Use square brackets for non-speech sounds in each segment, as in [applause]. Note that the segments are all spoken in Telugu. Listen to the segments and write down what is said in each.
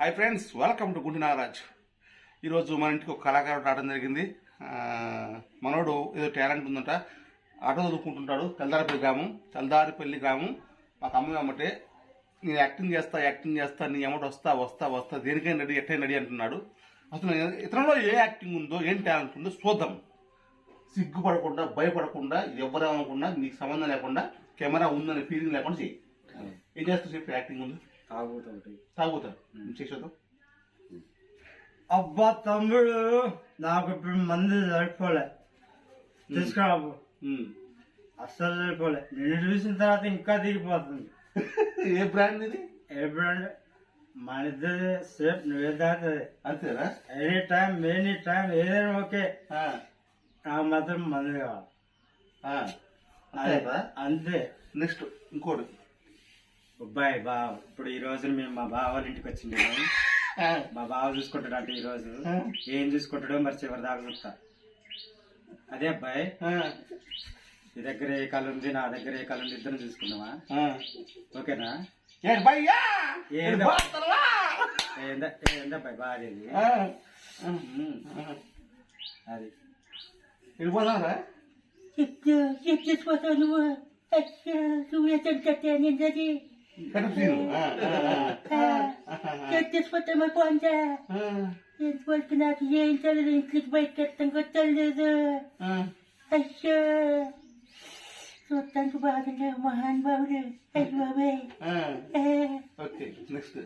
హాయ్ ఫ్రెండ్స్ వెల్కమ్ టు గుండి నాగరాజ్ ఈరోజు మన ఇంటికి ఒక కళాకారుడు రావడం జరిగింది. మనోడు ఏదో టాలెంట్ ఉందంట ఆటో చదువుకుంటుంటాడు తెల్దారిపల్లి గ్రామం తెల్దారిపల్లి గ్రామం. మాకు అమ్మ అమ్మటే నేను యాక్టింగ్ చేస్తా యాక్టింగ్ చేస్తా నీ అమ్మట వస్తా వస్తా వస్తా దేనికైనా రెడీ ఎట్టైనా రెడీ అంటున్నాడు. అసలు ఇతరులో ఏ యాక్టింగ్ ఉందో ఏం టాలెంట్ ఉందో చూద్దాం. సిగ్గుపడకుండా భయపడకుండా ఎవరేమనుకుండా నీకు సంబంధం లేకుండా కెమెరా ఉందనే ఫీలింగ్ లేకుండా చెయ్యి. ఏం చేస్తావు చెప్పి యాక్టింగ్ ఉంది? తాగుతా ఒకటి తాగుతారు చేసేద్దాం? అబ్బా తమ్ముడు నాకు ఇప్పుడు మంది సరిపోలే. తీసుకురాబు. అస్సలు సరిపోలే. నేను చూసిన తర్వాత ఇంకా దిగిపోతుంది ఏ బ్రాండ్ ఇది? ఏ బ్రాండ్? మన ఇద్దరి సేఫ్ నువ్వే దాటది అంతేనా? ఎనీ టైం ఎనీ టైం ఏదైనా ఓకే. ఆ, నాకు మాత్రం మంది కావాలి. అంతే. నెక్స్ట్ ఇంకోటి. అబ్బాయి బావ ఇప్పుడు ఈ రోజు మేము మా బావ వాళ్ళ ఇంటికి వచ్చింది మా బావ చూసుకుంటాడు అంటే ఈ రోజు. ఏం చూసుకుంటాడో మరి చివరి దాకా చూస్తా. అదే అబ్బాయి నీ దగ్గర ఏ కళ ఉంది నా దగ్గర ఏ కళ ఉంది ఇద్దరం చూసుకుందామా? ఆ. ఓకేనా? ఏందబ్బాయి బాగా ఆ, ఆ, ఉమ్, ఆ. అది. వెళ్ళిపోదాంరా? కడుపు తీరు. ఆ, ఆ, ఆ. చచ్చిపోతామా పోందా ఆ, ఎంతవరకు నాకు ఏం తెలియదు ఇంట్లోకి బయటకు కూడా తెలియదు. అయ్యో. చూడటానికి బాగున్నా మహాన్ బాబుడు అయ్య బాబాయ్. ఆ. Okay next.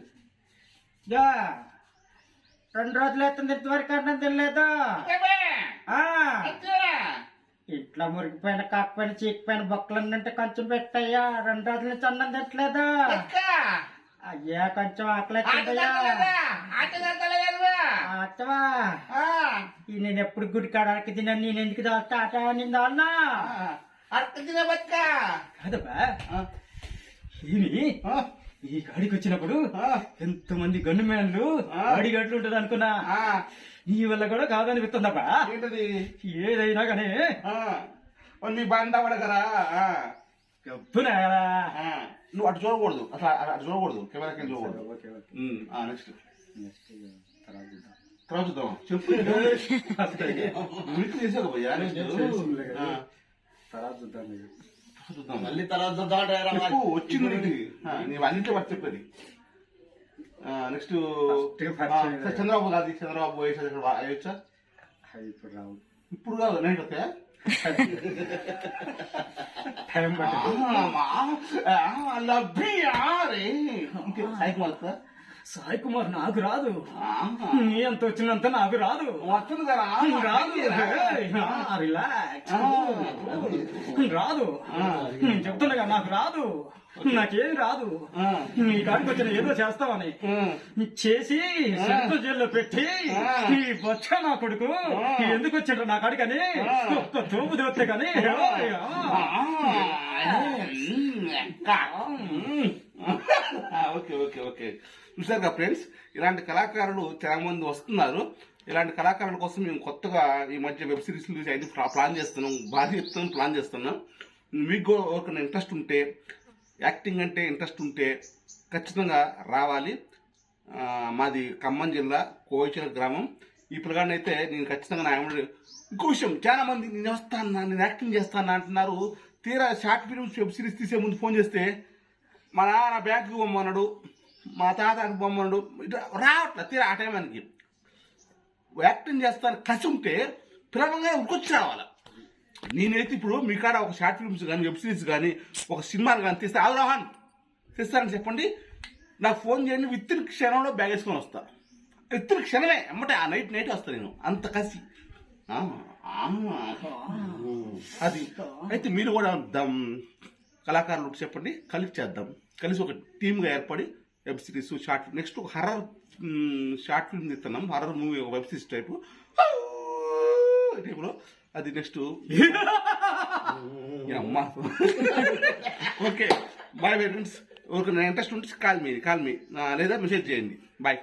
దా. రెండు రోజులు అవుతుంది ఇంతవరకు అన్నం తినలేదు? ఆ, ఇట్లా మురిగిపోయిన కాకపోయిన చీకిపోయిన బొక్కలు అంటే కొంచెం పెట్టయ్యా. రెండు రోజుల నుంచి అన్నం అయ్యా కొంచెం ఆకలి ఈ నేను ఎప్పుడు గుడి కాడ అడక తిన్నాను నేను ఎందుకు దాస్తా ఆట నిందా అన్నా కాదబ్బా. ఈయన ఈ గాడికి వచ్చినప్పుడు ఎంతమంది గన్ను మ్యాన్లు గాడి గట్లు ఉంటది అనుకున్నా. నీ వల్ల కూడా కాదనిపిస్తుందబ్బా. ఏంటది? ఏదైనా కానీ నీ బండ పడకరా ఆ, గబ్బునా. నువ్వు అటు చూడకూడదు. అట్లా అటు చూడకూడదు. చూడకూడదు. ఓకే ఉమ్, ఆ, నెక్స్ట్ నెక్స్ట్ తర్వాత చూద్దాం. తర్వాత చూద్దాం చెప్పు. [laughs] చేసావు [laughs] తర్వాత చూద్దాం. చూద్దాం. మళ్ళీ తర్వాత చూద్దాం వచ్చింది నీకు ఆ, నీవు అన్నింటి పట్టి చెప్పేది నెక్స్ట్ First first చంద్రబాబు కాదు చంద్రబాబు వేసేది ఇక్కడ అయ్యొచ్చా అవి ఇప్పుడు రావు. ఇప్పుడు కాదు నైట్ ఓకే టైం పట్టింది. సాయి కుమార్ నాకు రాదు. నీ ఎంత వచ్చినంత నాకు రాదు. వస్తుంది కదా రాదు. ఏయ్, ఆ, రిలాక్స్. రాదు. నేను కదా, నాకు రాదు. నాకేం రాదు. నీ కాడికి వచ్చిన ఏదో చేస్తావని. చేసి సెంట్రల్ జైల్లో పెట్టి ఈ బొచ్చ నా కొడుకు ఎందుకు వచ్చిండ్రు నా కాడికని? ఒక్క తోపు దేవతే కానీ. Okay okay okay. చూసారుగా ఫ్రెండ్స్ ఇలాంటి కళాకారులు చాలా మంది వస్తున్నారు. ఇలాంటి కళాకారుల కోసం మేము కొత్తగా ఈ మధ్య వెబ్ సిరీస్ అయితే ప్లాన్ చేస్తున్నాం. భారీ ఎత్తున ప్లాన్ చేస్తున్నాం. మీకు కూడా ఎవరికైనా ఇంట్రెస్ట్ ఉంటే యాక్టింగ్ అంటే ఇంట్రెస్ట్ ఉంటే ఖచ్చితంగా రావాలి. మాది ఖమ్మం జిల్లా కోయిచల గ్రామం. ఈ పిల్లగాడిని అయితే నేను ఖచ్చితంగా నా ఏమంటే ఇంకో విషయం చాలా మంది నేను వస్తాను నేను యాక్టింగ్ చేస్తాను అంటున్నారు. తీరా షార్ట్ ఫిల్మ్స్ వెబ్ సిరీస్ తీసే ముందు ఫోన్ చేస్తే మా నాన్న బ్యాంకుకి బొమ్మన్నాడు మా తాతకి బొమ్మన్నాడు ఇట్లా రావట్లే తీరా ఆ టైంకి యాక్టింగ్ చేస్తాను కసి ఉంటే ప్రేమంగా ఉరికొచ్చి రావాలి. నేనైతే ఇప్పుడు మీ కాడ ఒక షార్ట్ ఫిల్మ్స్ కానీ వెబ్ సిరీస్ కానీ ఒక సినిమాలు కానీ తీస్తే. అవగాహన తీస్తారని చెప్పండి. నాకు ఫోన్ చేయండి విత్ ఇన్ క్షణంలో బ్యాగ్ వేసుకొని వస్తా. విత్ ఇన్ క్షణమే అమ్మటే ఆ నైట్ నైట్ వస్తా నేను. అంత కసి. అది. అయితే మీరు కూడా దమ్ కళాకారులకు చెప్పండి. కలిసి చేద్దాం. కలిసి ఒక టీమ్గా ఏర్పడి వెబ్ సిరీస్ షార్ట్ నెక్స్ట్ ఒక హర్రర్ షార్ట్ ఫిల్మ్ తీస్తున్నాం. హర్రర్ మూవీ ఒక వెబ్ సిరీస్ టైపు. టైపులో అది నెక్స్ట్. [laughs] అమ్మా. ఓకే. Bye friends. ఎవరికి ఇంట్రెస్ట్ ఉంటే కాల్ మీ కాల్ మీ. లేదా మెసేజ్ చేయండి. బాయ్.